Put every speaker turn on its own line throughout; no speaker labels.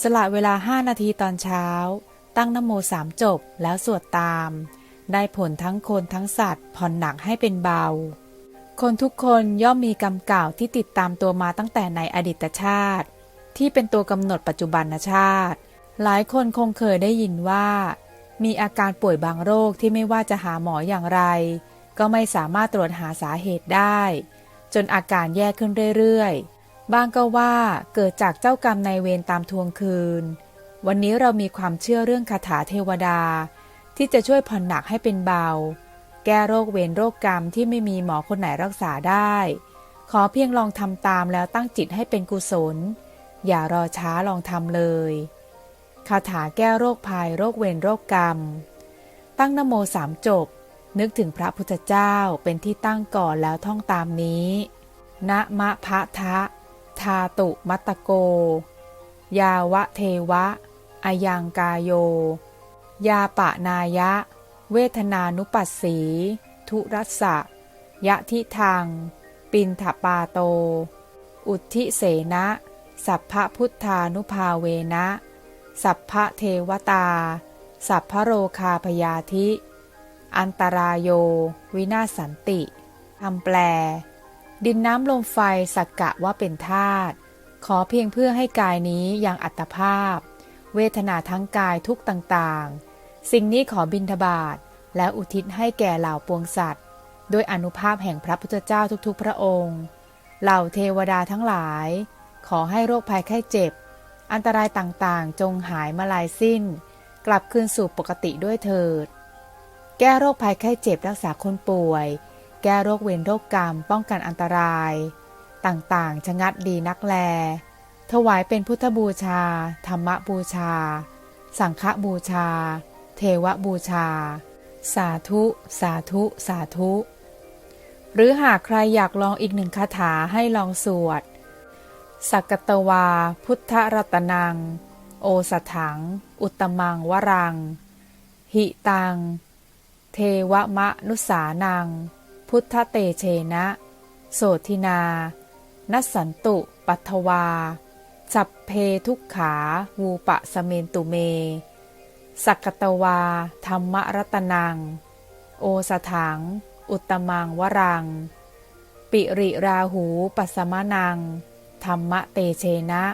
สละเวลาห้านาทีตอนเช้า ตั้งนโมสามจบแล้วสวดตาม ได้ผลทั้งคนทั้งสัตว์ ผ่อนหนักให้เป็นเบา คนทุกคนย่อมมีกรรมเก่าที่ติดตามตัวมาตั้งแต่ในอดีตชาติ ที่เป็นตัวกำหนดปัจจุบันชาติ หลายคนคงเคยได้ยินว่า มีอาการป่วยบางโรคที่ไม่ว่าจะหาหมออย่างไร ก็ไม่สามารถตรวจหาสาเหตุได้ จนอาการแย่ขึ้นเรื่อยๆ บ้างก็ว่าเกิดจากเจ้ากรรมนายเวรตามทวงคืน วันนี้เรามีความเชื่อเรื่องคาถาเทวดา ที่จะช่วยผ่อนหนักให้เป็นเบา แก้โรคเวรโรคกรรมที่ไม่มีหมอคนไหนรักษาได้ ขอเพียงลองทำตามแล้วตั้งจิตให้เป็นกุศล อย่ารอช้าลองทำเลย คาถาแก้โรคภัยโรคเวรโรคกรรม ตั้งนโมสามจบ นึกถึงพระพุทธเจ้าเป็นที่ตั้งก่อนแล้วท่องตามนี้ นะมะพะทะ ทาตุมัตโก ยาวะเทวะ อายังกายโย ยาปะนายะ เวทนานุปัสสี ทุรัสสะ ยะทิทังปินถปาโต อุทิเสนะ สัพพะพุทธานุภาเวนะ สัพพะเทวตา สัพพะโรคาพยาธิ อันตรายโย วินาศสันติ คำแปล ดินน้ำลมไฟสักกะว่าเป็นธาตุขอเพียงเพื่อให้กายนี้ยังอัตภาพ เวทนาทั้งกายทุกต่างๆ สิ่งนี้ขอบินทบาทและอุทิศให้แก่เหล่าปวงสัตว์ โดยอนุภาพแห่งพระพุทธเจ้าทุกๆ พระองค์ เหล่าเทวดาทั้งหลาย ขอให้โรคภัยไข้เจ็บ อันตรายต่างๆ จงหายมาลายสิ้น กลับคืนสู่ปกติด้วยเถิด แก้โรคภัยไข้เจ็บรักษาคนป่วย แก้โรคเวรโรคกรรม ป้องกันอันตราย ต่างๆ ชะงัดดีนักแล ถวายเป็นพุทธบูชา ธรรมบูชา สังฆบูชา เทวบูชา สาธุ สาธุ สาธุ หรือหากใครอยากลองอีกหนึ่งคาถาให้ลองสวด สักกตวา พุทธรัตนัง โอสถัง อุตตมังวรัง หิตัง เทวมะนุสานัง พุทธเตเชนะ โสทินา นัสันตุ ปัทวาสัพเพทุกขา วูปะสเมนตุเม สักกตวา ธรรมรัตนัง โอสถัง อุตมังวรัง ปิริราหูปัสมะนัง ธรรมเตเชนะ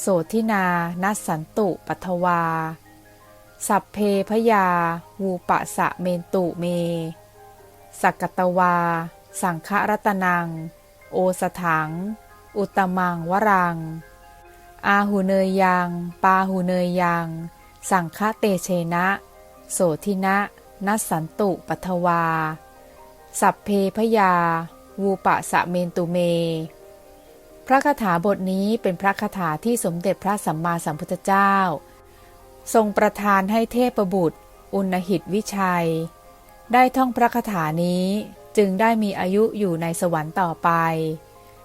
โสทินา นัสสันตุปัทวา สัพเพพยา วูปะสะเมนตุเม สักกตวา สังฆรัตนัง โอสถัง อุตมังวรัง อาหูเนยยัง ปาหูเนยยัง สังฆเตเชนะ โสทินะนัสสันตุปัทวา สัพเพพยา วูปะสะเมนตุเม พระคาถาบทนี้เป็นพระคาถาที่สมเด็จพระสัมมาสัมพุทธเจ้า ทรงประทานให้เทพบุตร อุณหิตวิชัย ได้ท่องพระคาถานี้จึงได้มีอายุอยู่ในสวรรค์ต่อไป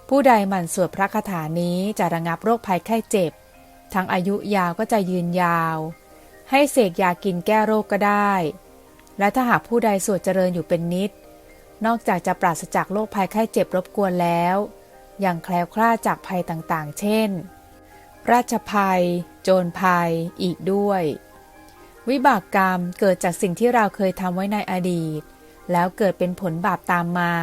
ผู้ใดหมั่นสวดพระคาถานี้จะระงับโรคภัยไข้เจ็บ ทั้งอายุยาวก็จะยืนยาว ให้เสกยากินแก้โรคก็ได้ และถ้าหากผู้ใดสวดเจริญอยู่เป็นนิด นอกจากจะปราศจากโรคภัยไข้เจ็บรบกวนแล้ว ยังแคล้วคลาดจากภัยต่างๆ เช่น ราชภัย โจรภัยอีกด้วย วิบากกรรมเกิดจากสิ่งที่เราเคยทำไว้ในอดีต แล้วเกิดเป็นผลบาปตามมา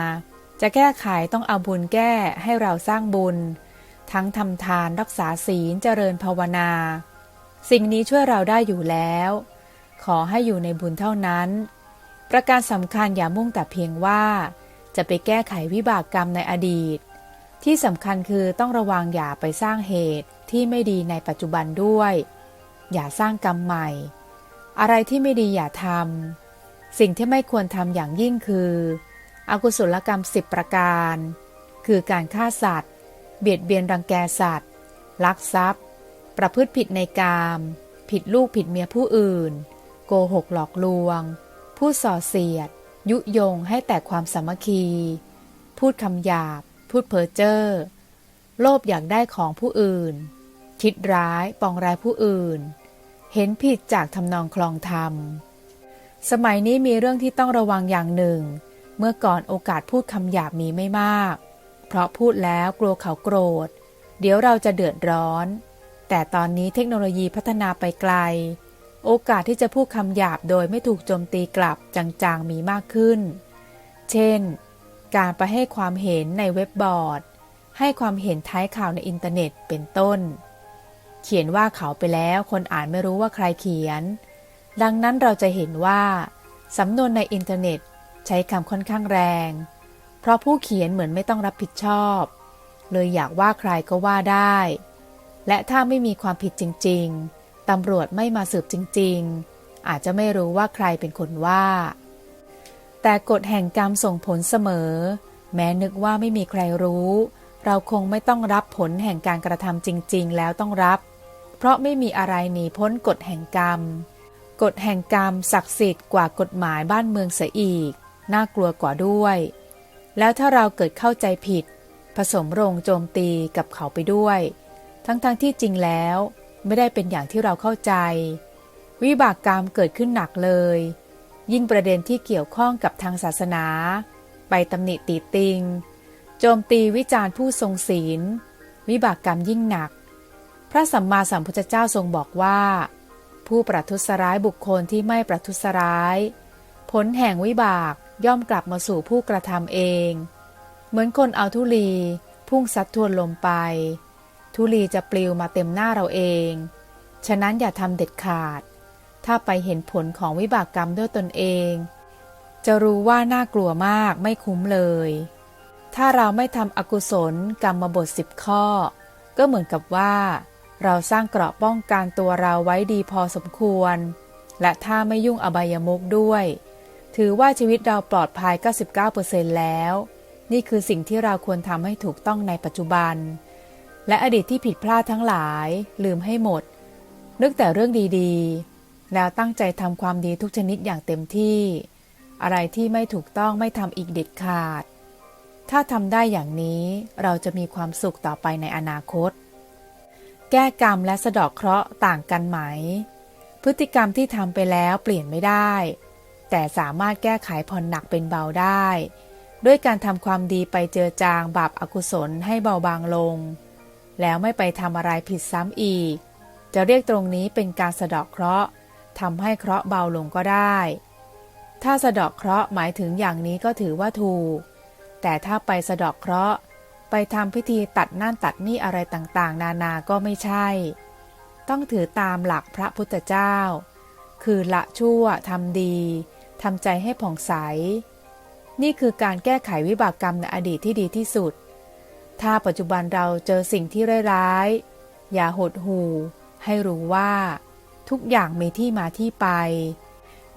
จะแก้ไขต้องเอาบุญแก้ให้เราสร้างบุญ ทั้งทำทานรักษาศีลเจริญภาวนา สิ่งนี้ช่วยเราได้อยู่แล้ว ขอให้อยู่ในบุญเท่านั้น ประการสำคัญอย่ามุ่งแต่เพียงว่า จะไปแก้ไขวิบากกรรมในอดีต ที่สำคัญคือต้องระวังอย่าไปสร้างเหตุที่ไม่ดีในปัจจุบันด้วย อย่าสร้างกรรมใหม่ อะไรที่ไม่ดีอย่าทำ สิ่งที่ไม่ควรทำอย่างยิ่งคือ อกุศลกรรมสิบประการ คือการฆ่าสัตว์ เบียดเบียนรังแกสัตว์ ลักทรัพย์ ประพฤติผิดในกามผิดลูกผิดเมียผู้อื่น โกหกหลอกลวงพูดส่อเสียด ยุยงให้แต่ความสามัคคี พูดคำหยาบ พูดเพ้อเจ้อ โลภอยากได้ของผู้อื่น คิดร้ายปองร้ายผู้อื่น เห็นผิดจากทำนองคลองธรรม สมัยนี้มีเรื่องที่ต้องระวังอย่างหนึ่ง เมื่อก่อนโอกาสพูดคำหยาบมีไม่มาก เพราะพูดแล้วกลัวเขาโกรธ เดี๋ยวเราจะเดือดร้อน แต่ตอนนี้เทคโนโลยีพัฒนาไปไกล โอกาสที่จะพูดคำหยาบโดยไม่ถูกโจมตีกลับจางๆมีมากขึ้น เช่น การไปให้ความเห็นในเว็บบอร์ด ให้ความเห็นท้ายข่าวในอินเทอร์เน็ตเป็นต้น เขียนว่าเขาไปแล้วคนอ่านไม่รู้ว่าใครเขียน ดังนั้นเราจะเห็นว่า สำนวนในอินเทอร์เน็ตใช้คำค่อนข้างแรง เพราะผู้เขียนเหมือนไม่ต้องรับผิดชอบ เลยอยากว่าใครก็ว่าได้ และถ้าไม่มีความผิดจริง ๆ ตำรวจไม่มาสืบจริง ๆ อาจจะไม่รู้ว่าใครเป็นคนว่า แต่กฎแห่งกรรมส่งผลเสมอ แม้นึกว่าไม่มีใครรู้เราคงไม่ต้องรับผลแห่งการกระทำจริง ๆ แล้วต้องรับ เพราะไม่มีอะไรหนีพ้นกฎแห่งกรรม กฎแห่งกรรมศักดิ์สิทธิ์กว่ากฎหมายบ้านเมืองเสียอีก น่ากลัวกว่าด้วย แล้วถ้าเราเกิดเข้าใจผิด ผสมโรงโจมตีกับเขาไปด้วย ทั้งๆทที่จริงแล้วไม่ได้เป็นอย่างที่เราเข้าใจ วิบากกรรมเกิดขึ้นหนักเลย ยิ่งประเด็นที่เกี่ยวข้องกับทางศาสนา ไปตำหนิตีติง โจมตีวิจารณ์ผู้ทรงศีล วิบากกรรมยิ่งหนัก ระสัมมาสัมพุทธเจ้าทรงบอกว่า ผู้ประทุษร้ายบุคคลที่ไม่ประทุษร้าย ผลแห่งวิบากย่อมกลับมาสู่ผู้กระทำเอง เหมือนคนเอาทุลีพุ่งซัดทวนลมไป ทุลีจะปลิวมาเต็มหน้าเราเอง ฉะนั้นอย่าทำเด็ดขาด ถ้าไปเห็นผลของวิบากกรรมด้วยตนเอง จะรู้ว่าน่ากลัวมากไม่คุ้มเลย ถ้าเราไม่ทำอกุศลกรรมบทสิบข้อ ก็เหมือนกับว่า เราสร้างเกราะป้องกันตัวเราไว้ดีพอสมควร และถ้าไม่ยุ่งอบายมุกด้วย ถือว่าชีวิตเราปลอดภัย 99%แล้ว นี่คือสิ่งที่เราควรทำให้ถูกต้องในปัจจุบัน และอดีตที่ผิดพลาดทั้งหลาย ลืมให้หมด นึกแต่เรื่องดีๆ แล้วตั้งใจทำความดีทุกชนิดอย่างเต็มที่ อะไรที่ไม่ถูกต้องไม่ทำอีกเด็ดขาด ถ้าทำได้อย่างนี้เราจะมีความสุขต่อไปในอนาคต แก้กรรมและสะเดอกเคราะห์ต่างกันไหม พฤติกรรมที่ทำไปแล้วเปลี่ยนไม่ได้ แต่สามารถแก้ไขผ่อนหนักเป็นเบาได้ ด้วยการทำความดีไปเจอจางบาปอากุศลให้เบาบางลง แล้วไม่ไปทำอะไรผิดซ้ำอีก จะเรียกตรงนี้เป็นการสะเดอกเคราะห์ทำให้เคราะห์เบาลงก็ได้ ถ้าสะเดอกเคราะห์หมายถึงอย่างนี้ก็ถือว่าถูก แต่ถ้าไปสะเดอกเคราะห์ ไปทำพิธีตัดนั่นตัดนี่อะไรต่างๆ นานาก็ไม่ใช่ ต้องถือตามหลักพระพุทธเจ้า คือละชั่วทำดีทำใจให้ผ่องใส นี่คือการแก้ไขวิบากกรรมในอดีตที่ดีที่สุด ถ้าปัจจุบันเราเจอสิ่งที่ร้ายๆ อย่าหดหู่ให้รู้ว่า ทุกอย่างมีที่มาที่ไป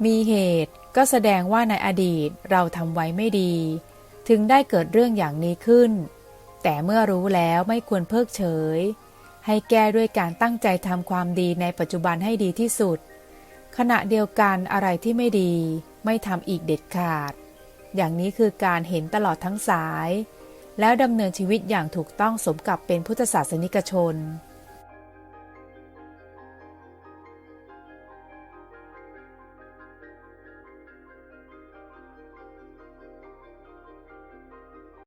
มีเหตุก็แสดงว่าในอดีตเราทำไว้ไม่ดี ถึงได้เกิดเรื่องอย่างนี้ขึ้น แต่เมื่อรู้แล้วไม่ควรเพิกเฉย ให้แก้ด้วยการตั้งใจทำความดีในปัจจุบันให้ดีที่สุด ขณะเดียวกันอะไรที่ไม่ดี ไม่ทำอีกเด็ดขาด อย่างนี้คือการเห็นตลอดทั้งสาย แล้วดำเนินชีวิตอย่างถูกต้องสมกับเป็นพุทธศาสนิกชน